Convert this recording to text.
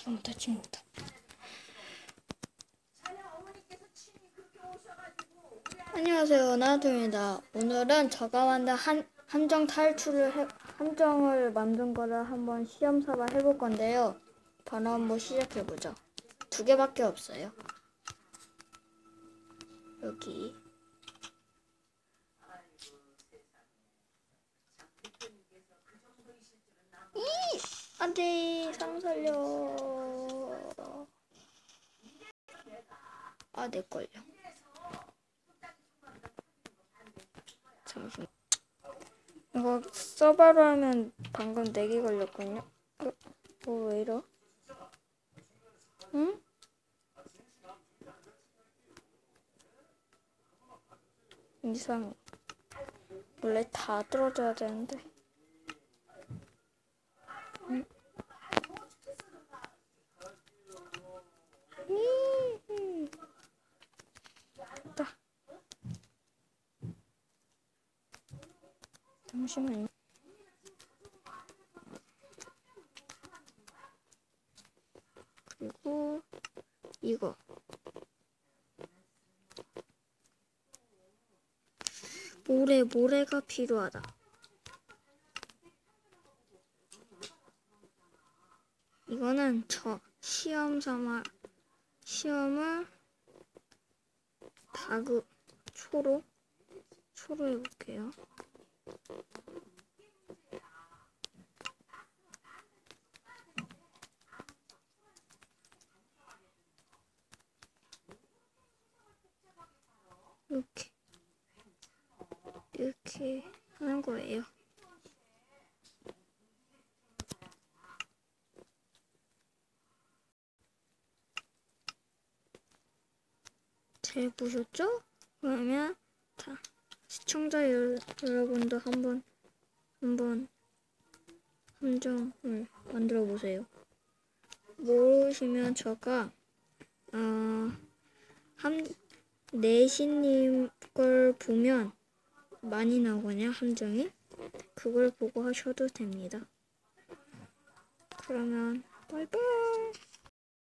지금부터 지금부터. 안녕하세요 나도입니다. 오늘은 제가 만든 한 함정 탈출을 해, 함정을 만든 거를 한번 시험 삼아 해볼 건데요. 바로 한번 시작해 보죠. 두 개밖에 없어요. 여기 이 안돼 상 살려. 아 내 걸려. 잠시만. 이거 서버로 하면 방금 4개 걸렸거든요. 어, 어, 왜 이러? 응? 이상해. 원래 다 들어줘야 되는데. 응? 음. 됐다. 잠시만요. 그리고 이거. 모래, 모래가 필요하다. 이거는 저 시험 삼아 시험을 다그 초로 초로 해볼게요. 이렇게 이렇게 하는 거예요. 잘 보셨죠? 그러면 다 시청자 여, 여러분도 한번 한번 함정을 만들어 보세요. 모르시면 제가 어, 함 내신님 걸 보면 많이 나오거든요, 함정이. 그걸 보고 하셔도 됩니다. 그러면, 바이바이!